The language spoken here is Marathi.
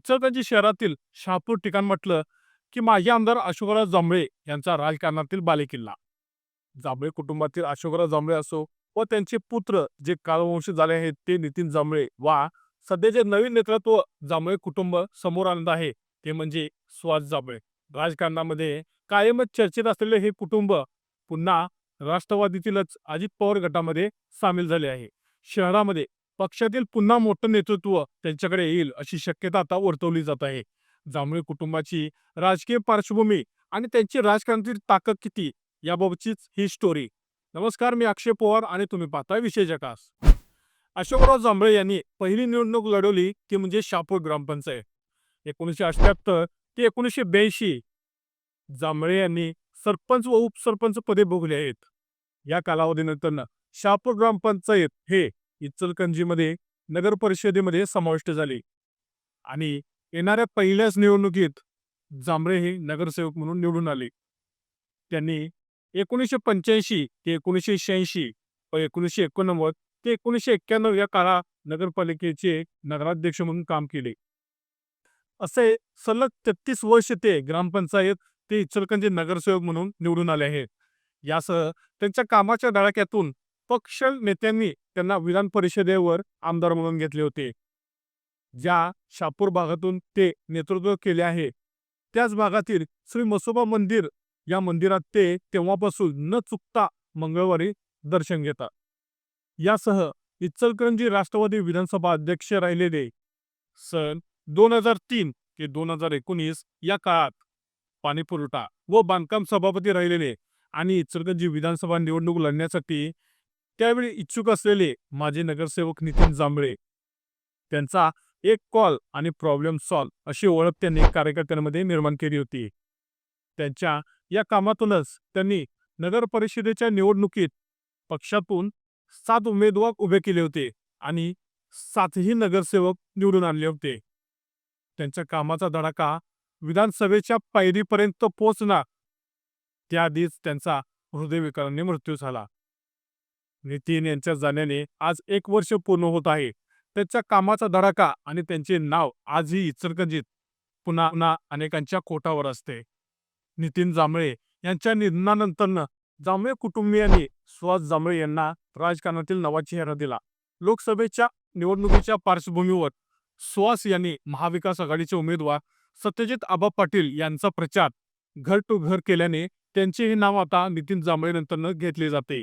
इचलकरंजी शहरातील शहापूर ठिकाण म्हटलं की माजी आमदार अशोकराव जांभळे यांचा राजकारणातील बालेकिल्ला. जांभळे कुटुंबातील अशोकराव जांभळे असो व त्यांचे पुत्र जे कालवंशी झाले आहेत ते नितीन जांभळे वा सध्याचे नवीन नेतृत्व जांभळे कुटुंब समोर आणत आहे ते म्हणजे सुहास जांभळे. राजकारणामध्ये कायमच चर्चेत असलेले हे कुटुंब पुन्हा राष्ट्रवादीतीलच अजित पवार गटामध्ये सामील झाले आहे. शहरामध्ये पक्षातील पुन्हा मोठं नेतृत्व त्यांच्याकडे येईल अशी शक्यता आता वर्तवली जात आहे. जांभळे कुटुंबाची राजकीय पार्श्वभूमी आणि त्यांची राजकारणातील ताकद किती याबाबतचीच ही स्टोरी नमस्कार मी अक्षय पवार आणि तुम्ही पाहताय विषय जकास अशोकराव जांभळे यांनी पहिली निवडणूक लढवली ती म्हणजे शापूर ग्रामपंचायत. एकोणीसशे अठ्याहत्तर ते एकोणीसशे ब्याऐंशी जांभळे यांनी सरपंच व उपसरपंच पदे भोगली आहेत. या कालावधीनंतर शापूर ग्रामपंचायत हे इचलकंजीमध्ये नगर परिषदेमध्ये समाविष्ट झाले. आणि येणाऱ्या पहिल्याच निवडणुकीत जांभळे हे नगरसेवक म्हणून निवडून आले. त्यांनी एकोणीसशे पंच्याऐंशी ते एकोणीसशे शहाऐंशी व एकोणीसशे एकोणनव्वद ते एकोणीसशे एक्क्याण्णव या काळात नगरपालिकेचे नगराध्यक्ष म्हणून काम केले. असे सलग तेहतीस वर्ष ते ग्रामपंचायत ते इचलकंजी नगरसेवक म्हणून निवडून आले आहेत. यासह त्यांच्या कामाच्या धडाक्यातून पक्ष नेत्यांनी त्यांना विधान परिषदेवर आमदार म्हणून घेतले होते. ज्या शापूर भागातून ते नेतृत्व केले आहे त्याच भागातील श्री मसोबा मंदिर या मंदिरात ते तेव्हापासून न चुकता मंगळवारी दर्शन घेतात. यासह इचलकरंजी राष्ट्रवादी विधानसभा अध्यक्ष राहिलेले सन दोन हजार तीन ते दोन हजार एकोणीस या काळात पाणीपुरवठा व बांधकाम सभापती राहिलेले आणि इचलकरंजी विधानसभा निवडणूक लढण्यासाठी त्यावेळी इच्छुक असलेले माजी नगरसेवक नितीन जांभळे त्यांचा एक कॉल आणि प्रॉब्लेम सॉल्व अशी ओळख त्यांनी कार्यकर्त्यांमध्ये निर्माण केली होती. त्यांच्या या कामातूनच त्यांनी नगर परिषदेच्या निवडणुकीत पक्षातून सात उमेदवार उभे केले होते आणि सातही नगरसेवक निवडून आणले होते. त्यांच्या कामाचा धडाका विधानसभेच्या पायरीपर्यंत पोहोचणार त्याआधीच त्यांचा हृदयविकाराने मृत्यू झाला. नितीन यांच्या जाण्याने आज एक वर्ष पूर्ण होत आहे. त्यांच्या कामाचा धडाका आणि त्यांचे नाव आजही इचलकरंजीत पुन्हा पुन्हा अनेकांच्या कोटावर असते. नितीन जांभळे यांच्या निधनानंतर जांभळे कुटुंबियांनी सुहास जांभळे यांना राजकारणातील नवा चेहरा दिला. लोकसभेच्या निवडणुकीच्या पार्श्वभूमीवर सुहास यांनी महाविकास आघाडीचे उमेदवार सत्यजित आबा पाटील यांचा प्रचार घर टू घर केल्याने त्यांचे हे नाव आता नितीन जांभळे नंतर घेतले जाते.